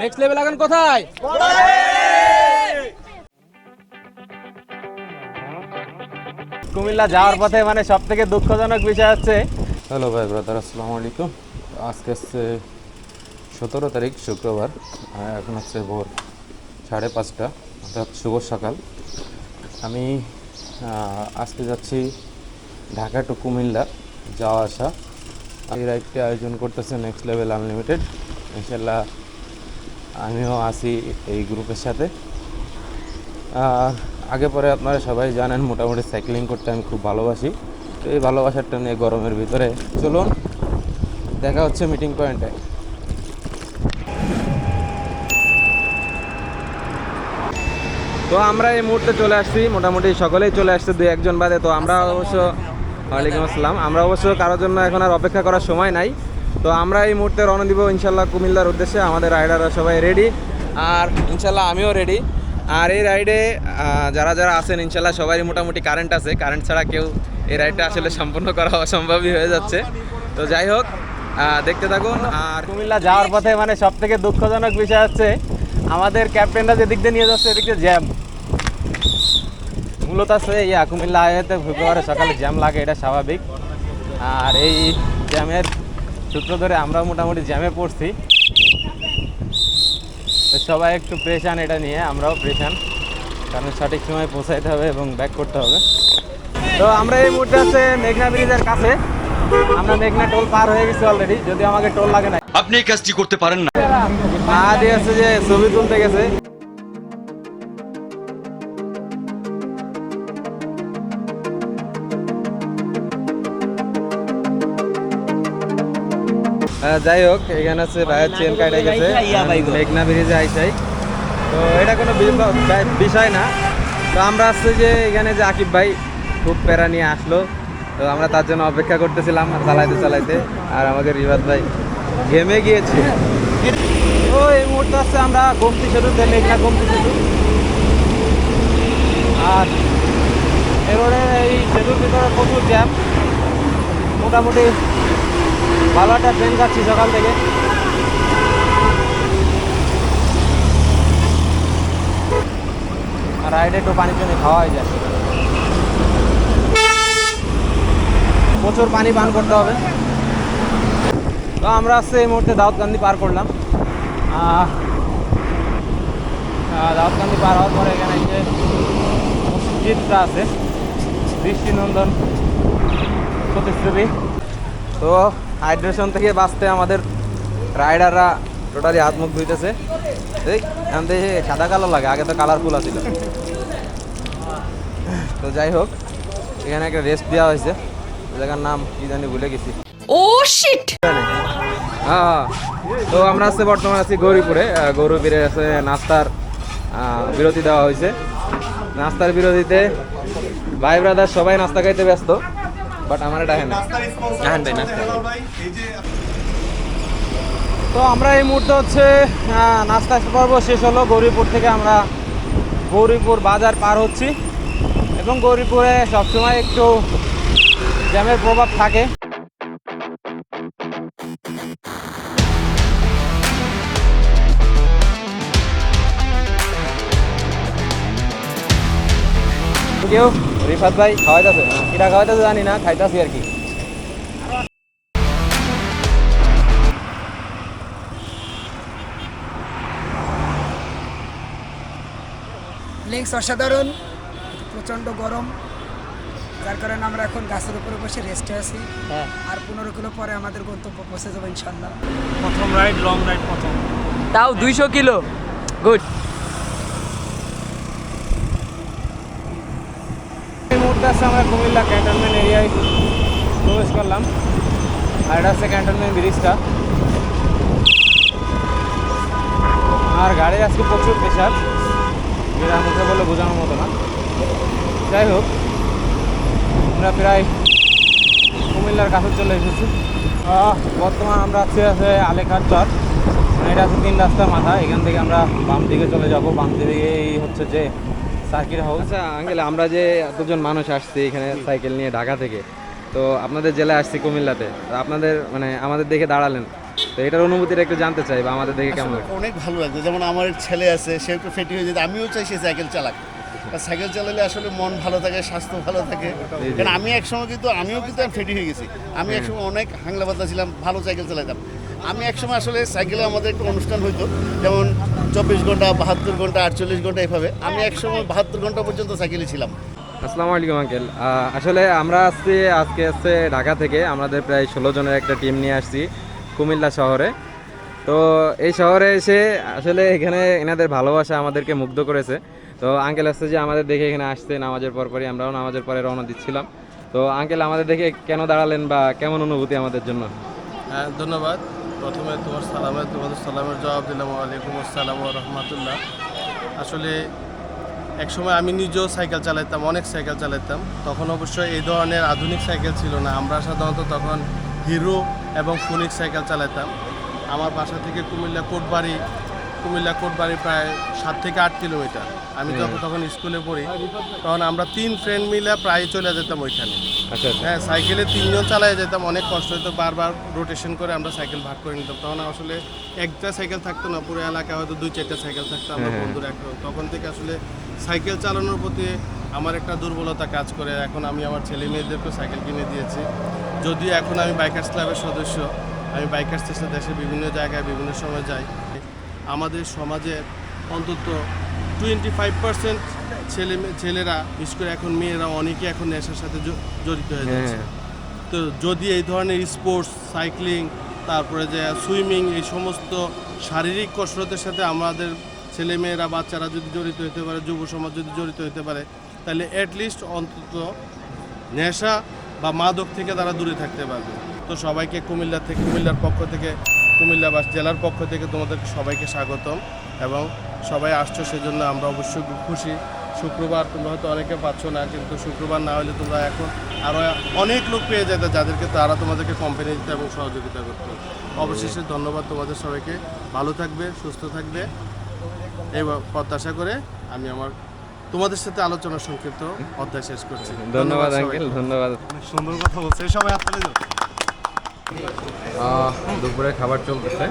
Next level এখন কোথায়? কুমিল্লা যাওয়ার পথে মানে সব থেকে দুঃখজনক বিষয় হচ্ছে হ্যালো ভাই ব্রাদার আসসালামু আলাইকুম। আজকে হচ্ছে সতেরো তারিখ শুক্রবার। এখন হচ্ছে ভোর সাড়ে পাঁচটা অর্থাৎ শুভ সকাল। আমি আজকে যাচ্ছি ঢাকা টু কুমিল্লা যাওয়া আসা। এই রাইডটি আয়োজন করতেছে নেক্সট লেভেল আনলিমিটেড ইনশাল্লাহ আমিও আছি এই গ্রুপের সাথে। আগে পরে আপনারা সবাই জানেন, মোটামুটি সাইক্লিং করতে আমি খুব ভালোবাসি। তো এই ভালোবাসাটা নিয়ে গরমের ভিতরে চলুন, দেখা হচ্ছে মিটিং পয়েন্টে তো আমরা এই মুহূর্তে চলে আসছি, মোটামুটি সকলেই চলে আসছে দু একজন বাদে। তো আমরা অবশ্য, ওয়ালাইকুম আসসালাম। আমরা অবশ্য কারোর জন্য এখন আর অপেক্ষা করার সময় নাই। তো আমরা এই মুহূর্তে রওনা দিব ইনশাল্লাহ কুমিল্লার উদ্দেশ্যে, আমাদের রাইডাররা সবাই রেডি আর ইনশাল্লাহ আমিও রেডি আর এই রাইডে যারা যারা আছেন ইনশাল্লাহ সবারই মোটামুটি কারেন্ট আছে। কারেন্ট ছাড়া কেউ এই রাইডটা আসলে সম্পূর্ণ করা অসম্ভবই হয়ে যাচ্ছে। তো যাই হোক দেখতে থাকুন। আর কুমিল্লা যাওয়ার পথে মানে সব থেকে দুঃখজনক বিষয় হচ্ছে, আমাদের ক্যাপ্টেনরা যেদিক দিয়ে নিয়ে যাচ্ছে, এদিক দিয়ে জ্যাম মূলত আছে ইয়া, কুমিল্লা আয়াতে ফেব্রুয়ারি সকালে জ্যাম লাগে, এটা স্বাভাবিক। আর এই জ্যামের সূত্র ধরে আমরাও মোটামুটি জ্যামে পড়ছি। সবাই একটু প্রেশান এটা নিয়ে আমরাও প্রেশান কারণ সঠিক সময় পৌঁছাইতে হবে এবং ব্যাক করতে হবে। তো আমরা এই মুহূর্তে আছে মেঘনা ব্রিজের কাছে। আমরা মেঘনা টোল পার হয়ে গেছি অলরেডি যদি আমাকে টোল লাগে না আপনি এই কাজটি করতে পারেন না। মা দিয়ে আছে যে ছবি তুলতে গেছে। যাই হোক এখানে আছে ভাইয়ের চেন কাটে গেছে মেঘনা ব্রিজে আইসাই তো এটা কোনো বিষয় না। তো আমরা আসছে যে এখানে যে আকিব ভাই খুব প্যারা নিয়ে আসলো। তো আমরা তার জন্য অপেক্ষা করতেছিলাম চালাইতে চালাইতে। আর আমাদের রিবাদ ভাই ঘেমে গিয়েছে। তো এই মুহূর্তে আসছে আমরা গোমতি সেতুতে মেঘনা গোমতি সেতু। আর এবারে এই সেতুর ভিতরে প্রচুর জ্যাম মোটামুটি ভালো একটা ট্রেন যাচ্ছি সকাল থেকে। রাইডে একটু পানি টানি খাওয়া হয়ে যায়। প্রচুর পানি পান করতে হবে। তো আমরা আসছে এই মুহূর্তে দাউদকান্দি পার করলাম। দাউদকান্দি পার হওয়ার পরে এখানে যে মসজিদটা আছে। দৃষ্টিনন্দন প্রতিশ্রুতি। তো হাইড্রেশন থেকে বাঁচতে আমাদের রাইডাররা টোটালি হাত মুখ ধুইতেছে। এই এখান থেকে সাদা কালো লাগে আগে তো কালারফুল আছিল। তো যাই হোক এখানে একটা রেস্ট দেওয়া হয়েছে। জায়গার নাম কি জানি ভুলে গেছি। Oh shit! হ্যাঁ তো আমরা আছি বর্তমানে আছি গৌরীপুরে। গৌরীপুরে আছে নাস্তার বিরতি দেওয়া হয়েছে। নাস্তার বিরতিতে ভাই ব্রাদার সবাই নাস্তা খাইতে ব্যস্ত। বাট আমার এটা হ্যাঁ হ্যাঁ ভাই নাস্তা। তো আমরা এই মুহূর্তে হচ্ছে আহ, নাস্তা পর্ব। শেষ হলো গৌরীপুর থেকে আমরা গৌরীপুর বাজার পার হচ্ছি। এবং গৌরীপুরে সবসময় একটু জ্যামের প্রভাব থাকে। কেউ রিফাত ভাই খাওয়াইতেছে? কিরা খাওয়াইতেছে জানি না খাইতেছি আর কি। লিঙ্কস অসাধারণ প্রচণ্ড গরম। যার কারণে আমরা এখন গাছের উপরে বসে রেস্টে আছি। আর পনেরো কিলো পরে আমাদের গন্তব্য পৌঁছে যাব ইনশাল্লাহ। প্রথম রাইড লং রাইড প্রথম। তাও দুইশো কিলো? গুড মুহূর্তে আছে আমরা কুমিল্লা ক্যান্টনমেন্ট এরিয়ায় প্রবেশ করলাম। আর এটা হচ্ছে ক্যান্টনমেন্ট ব্রিজটা। আর গাড়ির আজকে প্রচুর প্রেশার যেটা মুখে বলে বোঝানোর মতো না। যাই হোক, আমরা প্রায় কুমিল্লার কাছে চলে এসেছি। বর্তমান আমরা আছি আছে আলেখার চর। মানে এটা আছে তিন রাস্তার মাথা। এখান থেকে আমরা বাম দিকে চলে যাব। বাম দিকে এই হচ্ছে যে সার্কিট হাউস আচ্ছা আঙ্কেল আমরা যে এতজন মানুষ আসছি এখানে সাইকেল নিয়ে ঢাকা থেকে তো আপনাদের জেলায় আসছি কুমিল্লাতে তো আপনাদের মানে আমাদের দেখে দাঁড়ালেন। তো এটার অনুভূতিটা একটু জানতে চাই বা আমাদের দেখে কেমন অনেক ভালো লাগছে। যেমন আমার ছেলে আছে সে একটু ফেটি হয়ে যেতে আমিও চাই সে সাইকেল চালাক। আর সাইকেল চালালে আসলে মন ভালো থাকে স্বাস্থ্য ভালো থাকে। কারণ আমি একসময় কিন্তু আমিও কিন্তু ফেটি হয়ে গেছি। আমি একসময় অনেক হাংলা বাতা ছিলাম ভালো সাইকেল চালাতাম আমি একসময় আসলে সাইকেলে আমাদের একটা অনুষ্ঠান হইতো যেমন চব্বিশ ঘণ্টা বাহাত্তর ঘণ্টা আটচল্লিশ ঘণ্টা এভাবে। আমি একসময় বাহাত্তর ঘণ্টা পর্যন্ত সাইকেলে ছিলাম। আসসালামু আলাইকুম আঙ্কেল। আসলে আমরা আসছি আজকে আসছে ঢাকা থেকে আমাদের প্রায় ষোলো জনের একটা টিম নিয়ে আসছি কুমিল্লা শহরে। তো এই শহরে এসে আসলে এখানে এনাদের ভালোবাসা আমাদেরকে মুগ্ধ করেছে। তো আঙ্কেল আসছে যে আমাদের দেখে এখানে আসছে নামাজের পরপরই আমরাও নামাজের পরে রওনা দিচ্ছিলাম। তো আঙ্কেল আমাদের দেখে কেন দাঁড়ালেন বা কেমন অনুভূতি আমাদের জন্য? হ্যাঁ ধন্যবাদ। প্রথমে তোমার সালামে তোমাদের সালামের জবাব দিলাম, ওয়ালাইকুম আসসালাম রহমতুল্লাহ। আসলে একসময় আমি নিজেও সাইকেল চালাতাম অনেক সাইকেল চালাতাম তখন অবশ্যই এই ধরনের আধুনিক সাইকেল ছিল না। আমরা সাধারণত তখন হিরো এবং ফোনিক সাইকেল চালাতাম আমার বাসা থেকে কুমিল্লা কোটবাড়ি কুমিল্লা কোটবাড়ি প্রায় সাত থেকে আট কিলোমিটার। আমি যখন তখন স্কুলে পড়ি তখন আমরা তিন ফ্রেন্ড মিলে প্রায় চলে যেতাম ওইখানে। আচ্ছা আচ্ছা। হ্যাঁ সাইকেলে তিনজন চালায় যেতাম অনেক কষ্ট হতো বারবার রোটেশন করে আমরা সাইকেল ভাগ করে নিতাম। তখন আসলে একটা সাইকেল থাকতো না পুরো এলাকায় হয়তো দুই চারটা সাইকেল থাকতো আমরা হ্যাঁ। বন্ধুরা একটা তখন থেকে আসলে সাইকেল চালানোর প্রতি আমার একটা দুর্বলতা কাজ করে। এখন আমি আমার ছেলে মেয়েদেরকেও সাইকেল কিনে দিয়েছি। যদিও এখন আমি বাইকার্স ক্লাবের সদস্য আমি বাইকার্স চেষ্টা দেশের বিভিন্ন জায়গায় বিভিন্ন সময় যাই। আমাদের সমাজের অন্তত টোয়েন্টি ফাইভ পার্সেন্ট ছেলে ছেলেরা বিশেষ করে এখন মেয়েরা অনেকে এখন নেশার সাথে জড়িত হয়ে যাচ্ছে। হ্যাঁ। তো যদি এই ধরনের স্পোর্টস সাইক্লিং তারপরে যে সুইমিং এই সমস্ত শারীরিক কসরতের সাথে আমাদের ছেলেমেয়েরা বাচ্চারা যদি জড়িত হতে পারে যুব সমাজ যদি জড়িত হতে পারে তাহলে অ্যাটলিস্ট অন্তত নেশা বা মাদক থেকে তারা দূরে থাকতে পারবে। তো সবাইকে কুমিল্লা থেকে কুমিল্লার পক্ষ থেকে কুমিল্লা বা জেলার পক্ষ থেকে তোমাদের সবাইকে স্বাগতম এবং সবাই আসছো সেজন্য আমরা অবশ্যই খুশি। শুক্রবার তোমরা হয়তো অনেকে পাচ্ছ না কিন্তু শুক্রবার না হলে তোমরা এখন আরও অনেক লোক পেয়ে যেত যাদেরকে তারা তোমাদেরকে কোম্পানি দিতে এবং সহযোগিতা করতো অবশেষে ধন্যবাদ তোমাদের সবাইকে। ভালো থাকবে সুস্থ থাকবে। এই প্রত্যাশা করে আমি আমার তোমাদের সাথে আলোচনা সংক্ষিপ্ত অধ্যায় শেষ করছি। ধন্যবাদ আঙ্কেল ধন্যবাদ। সুন্দর কথা বলছে। সবাই আহ, দুপুরে খাবার চলতেছে।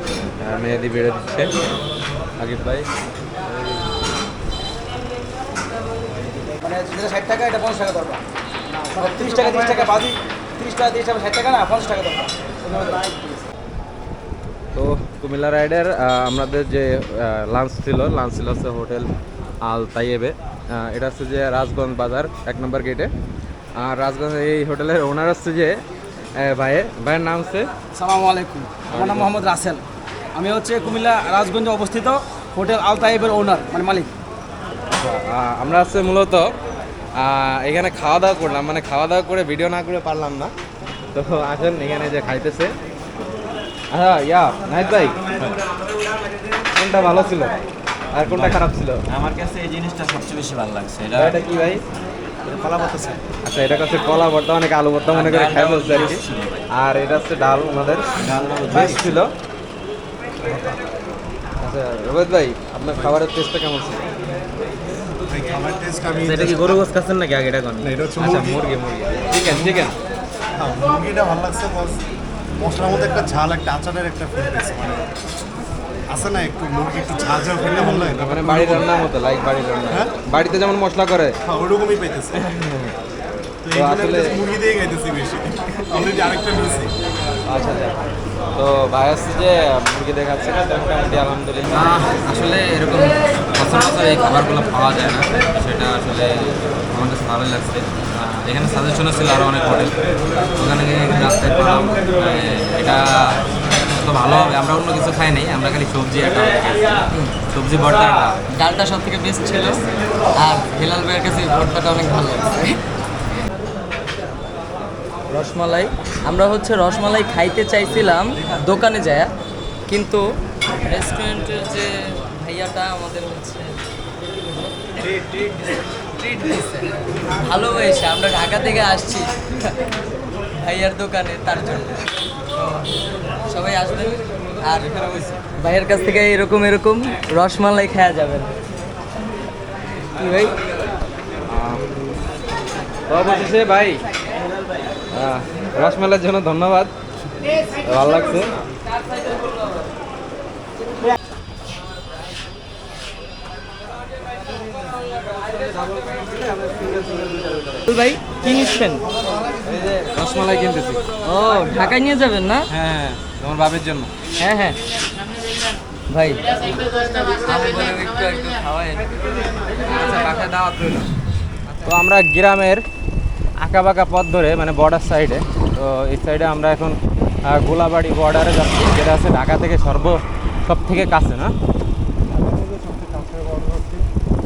মেহেদি বেড়ে দিচ্ছে। আগিব ভাই। মানে যেটা ষাট টাকা এটা পঞ্চাশ টাকা দরকার। মানে তিরিশ টাকা তিরিশ টাকা বাদি তিরিশ টাকা তিরিশ টাকা ষাট টাকা না পঞ্চাশ টাকা দরকার। তো কুমিল্লা রাইডের আমাদের যে লাঞ্চ ছিল লাঞ্চ ছিল হচ্ছে হোটেল আল তাইয়েবে। এটা হচ্ছে যে রাজগঞ্জ বাজার এক নম্বর গেটে আর রাজগঞ্জ এই হোটেলের ওনার হচ্ছে যে ভাইয়ের ভাইয়ের নাম হচ্ছে? সালামু আলাইকুম। আমার নাম মোহাম্মদ রাসেল। আমি হচ্ছে কুমিল্লা রাজগঞ্জে অবস্থিত হোটেল আল তাইবের ওনার মানে মালিক। আমরা হচ্ছে মূলত এখানে খাওয়া দাওয়া করলাম মানে খাওয়া দাওয়া করে ভিডিও না করে পারলাম না। তো আসেন এখানে যে খাইতেছে। হ্যাঁ ইয়া নাইট ভাই কোনটা ভালো ছিল? আর কোনটা খারাপ ছিল? আমার কাছে এই জিনিসটা সবচেয়ে বেশি ভালো লাগছে। এটা কি ভাই? কলা আচ্ছা এটা হচ্ছে কলা ভর্তা অনেক আলু ভর্তা মনে করে খাই বলছে আর কি। আর এটা হচ্ছে ডাল আমাদের। বেশ ছিল। আচ্ছা রোহিত ভাই আপনার খাবারের টেস্টটা কেমন ছিল? খাবার টেস্ট আমি এটা কি গরু গোস খাচ্ছেন নাকি আগে এটা কোন? না, এটা হচ্ছে আচ্ছা মুরগি। মুরগি মুরগি। Chicken chicken. হ্যাঁ, মুরগিটা ভালো লাগছে বস। মশলার মধ্যে একটা ঝাল একটা আচারের একটা ফিল মানে আছে না একটু মুরগি একটু ফিলটা ভালো লাগে মানে বাড়ির রান্নার মতো লাইক বাড়ির রান্না। হ্যাঁ? বাড়িতে যেমন মশলা করে। হ্যাঁ ওরকমই তো জন্য আমি আসলে- মুরগি দিয়ে খাইতেছি বেশি। অলরেডি আরেকটা নিয়েছি আচ্ছা আচ্ছা। তো ভাই আসছে যে মুরগি দেখাচ্ছে না মোটামুটি আলহামদুলিল্লাহ। আসলে এরকম সচরাচর এই খাবারগুলো পাওয়া যায় না। সেটা আসলে আমার কাছে ভালোই লাগছে। এখানে সাজেশনও ছিল আরও অনেক হোটেল ওখানে গিয়ে রাস্তায় পেলাম ভালো হবে, আমরা অন্য কিছু খাই নাই, আমরা খালি সবজি একটা সবজি ভর্তা ডালটা সব থেকে বেস্ট ছিল, আর হেলাল ভাইয়ের কাছে ভর্তাটা অনেক ভালো রসমালাই, আমরা হচ্ছে রসমালাই খাইতে চাইছিলাম দোকানে যায়, কিন্তু রেস্টুরেন্টের যে ভাইয়াটা আমাদের হচ্ছে ভালোবেসে আমরা ঢাকা থেকে আসছি ভাইয়ার দোকানে তার জন্য। সবাই আসবেন আর ভাইয়ের কাছ থেকে এরকম এরকম রসমালাই খাওয়া যাবেন কি ভাই? অবশেষে ভাই রসমালার জন্য ধন্যবাদ। ভালো লাগছে। ভাই কি নিচ্ছেন? রসমালাই কিনতেছি। ও ঢাকায় নিয়ে যাবেন না? হ্যাঁ তোমার বাবের জন্য। হ্যাঁ হ্যাঁ। ভাই। আচ্ছা তো আমরা গ্রামের আঁকা বাঁকা পথ ধরে মানে বর্ডার সাইডে তো এই সাইডে আমরা এখন গোলাবাড়ি বর্ডারে যাচ্ছি যেটা আছে ঢাকা থেকে সর্ব সব থেকে কাছে না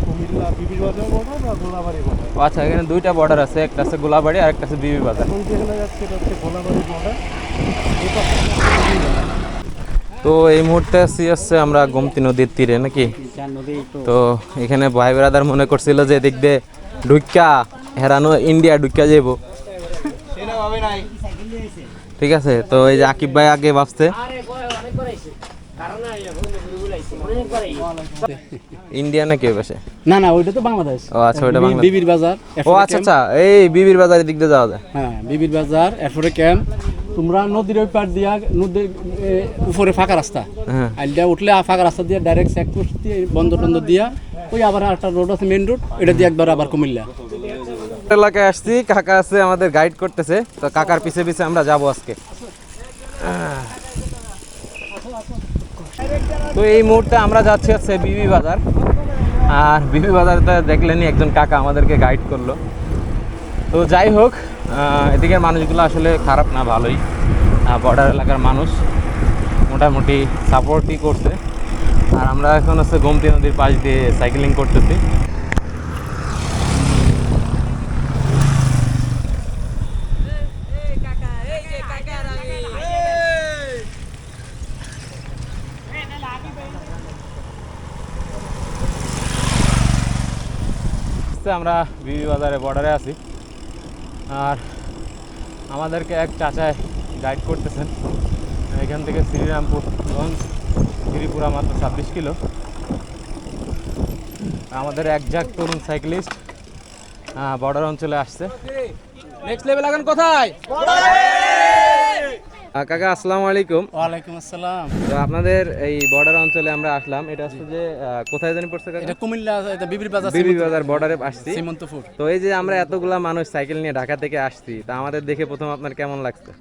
কুমিল্লা বিবির বাজার বর্ডার বা গোলাবাড়ি বর্ডার আচ্ছা এখানে দুইটা বর্ডার আছে একটা আছে গোলাবাড়ি আর একটা আছে বিবি বাজার। তো এই মুহূর্তে আছি হচ্ছে আমরা গোমতী নদীর তীরে নাকি? তো। এখানে ভাই ব্রাদার মনে করছিল যে দেখবে ঢুক্কা হেরানো ইন্ডিয়া ঢুক্কা যাব ঠিক আছে তো এই যে আকিব ভাই আগে ভাবছে ইন্ডিয়া নাকি ওই পাশে না না ওইটা তো বাংলাদেশ। ও আচ্ছা ওইটা বাংলা বিবির বাজার ও আচ্ছা আচ্ছা এই বিবির বাজারের দিক দিয়ে যাওয়া যায়। হ্যাঁ বিবির বাজার এরপরে ক্যাম্প তোমরা নদীর ওই পার দিয়া নদীর উপরে ফাঁকা রাস্তা। হ্যাঁ। আইলটা উঠলে ফাঁকা রাস্তা দিয়ে ডাইরেক্ট চেকপোস্ট দিয়ে বন্ধ টন্ধ দিয়া ওই আবার একটা রোড আছে মেন রোড এটা দিয়ে একবার আবার কুমিল্লা। এলাকায় আসছি কাকা আছে আমাদের গাইড করতেছে তো কাকার পিছে পিছে আমরা যাব আজকে। তো এই মুহূর্তে আমরা যাচ্ছি হচ্ছে বিবি বাজার। আর বিবি বাজারটা দেখলেনি একজন কাকা আমাদেরকে গাইড করল। তো যাই হোক এদিকে মানুষগুলো আসলে খারাপ না, ভালোই। বর্ডার এলাকার মানুষ মোটামুটি সাপোর্টই করছে। আর আমরা এখন হচ্ছে গোমতী নদীর পাশ দিয়ে সাইকেলিং করতেছি। আস্তে আমরা বিবি বাজারে বর্ডারে আছি। আর আমাদেরকে এক চাচায় গাইড করতেছেন। এখান থেকে শ্রীরামপুর গঞ্জ ত্রিপুরা মাত্র ছাব্বিশ কিলো। আমাদের একজাক তরুণ সাইক্লিস্ট বর্ডার অঞ্চলে আসছে। নেক্সট লেভেল এখন কোথায়? কাকা আসসালামু আলাইকুম। ওয়ালাইকুম আসসালাম। তো আপনাদের এই বর্ডার অঞ্চলে আমরা আসলাম। এটা হচ্ছে যে কোথায় জানি পড়ছে কাকা? এটা কুমিল্লা এটা বিবির বাজার বিবি বাজার বর্ডারে আসছি। সীমন্তপুর। তো এই যে আমরা এতগুলা মানুষ সাইকেল নিয়ে ঢাকা থেকে আসছি তা আমাদের দেখে প্রথম আপনার কেমন লাগছে?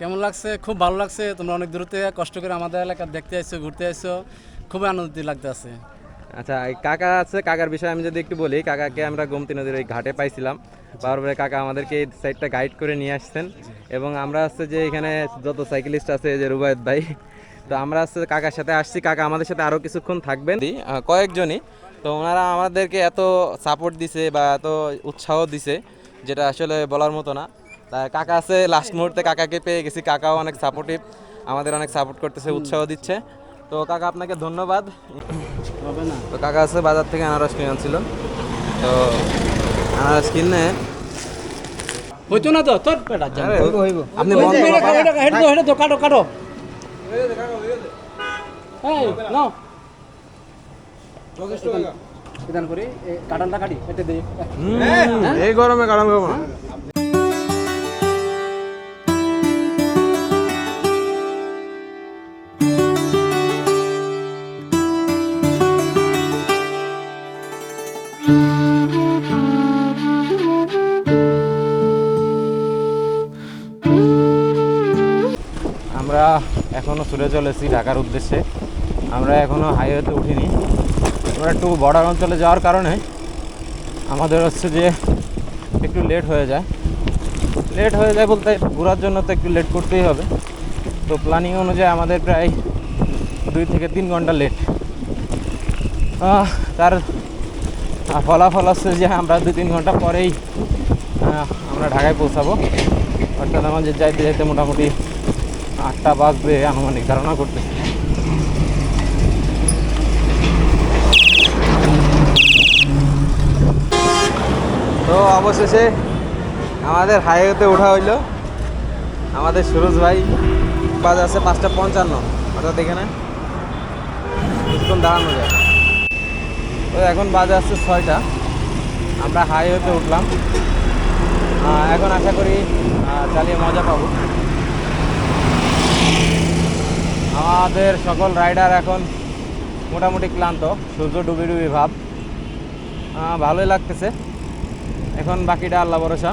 কেমন লাগছে? খুব ভালো লাগছে। তোমরা অনেক দূরতে কষ্ট করে আমাদের এলাকা দেখতে আসছো ঘুরতে আসছো খুবই আনন্দিত লাগতে আছে আচ্ছা এই কাকা আছে কাকার বিষয়ে আমি যদি একটু বলি কাকাকে আমরা গোমতী নদীর ওই ঘাটে পাইছিলাম। পাওয়ার পরে কাকা আমাদেরকে এই সাইডটা গাইড করে নিয়ে আসছেন। এবং আমরা হচ্ছে যে এখানে যত সাইকেলিস্ট আছে যে রুবায়ত ভাই তো আমরা হচ্ছে কাকার সাথে আসছি। কাকা আমাদের সাথে আরও কিছুক্ষণ থাকবেন। কয়েকজনই। তো ওনারা আমাদেরকে এত সাপোর্ট দিছে বা এত উৎসাহ দিছে যেটা আসলে বলার মতো না। তা কাকা আছে লাস্ট মুহূর্তে কাকাকে পেয়ে গেছি। কাকাও অনেক সাপোর্টিভ আমাদের অনেক সাপোর্ট করতেছে উৎসাহ দিচ্ছে। তো কাকা আপনাকে ধন্যবাদ। তো কাকা আছে বাজার থেকে আনারস কিনে আনছিল। তো আনারস কিনে হইতো না তো তোর পেটা আপনি তো হেঁটে তো কাটো কাটো। এই নাও। বিধান করি এই কাটানটা কাটি হেঁটে দিই এই গরমে খাব না। ছুটে চলেছি ঢাকার উদ্দেশ্যে। আমরা এখনও হাইওয়েতে উঠিনি। আমরা একটু বর্ডার অঞ্চলে যাওয়ার কারণে আমাদের হচ্ছে যে একটু লেট হয়ে যায়। লেট হয়ে যায় বলতে ঘোরার জন্য তো একটু লেট করতেই হবে। তো প্ল্যানিং অনুযায়ী আমাদের প্রায় দুই থেকে তিন ঘণ্টা লেট তার ফলাফল হচ্ছে যে আমরা দুই তিন ঘণ্টা পরেই আমরা ঢাকায় পৌঁছাবো। অর্থাৎ আমাদের যাইতে যাইতে মোটামুটি আটটা বাজবে আনুমানিক ধারণা করতেছি। তো অবশেষে আমাদের হাইওয়েতে ওঠা হইল। আমাদের সুরজ ভাই বাজে আছে পাঁচটা পঞ্চান্ন, অর্থাৎ এখানে দাঁড়ানো যায়। তো এখন বাজে আসছে ছয়টা, আমরা হাইওয়েতে উঠলাম। এখন আশা করি চালিয়ে মজা পাবো। আমাদের সকল রাইডার এখন মোটামুটি ক্লান্ত। সূর্য ডুবি ডুবি ভাব। ভালোই লাগতেছে। এখন বাকিটা আল্লাহ ভরসা।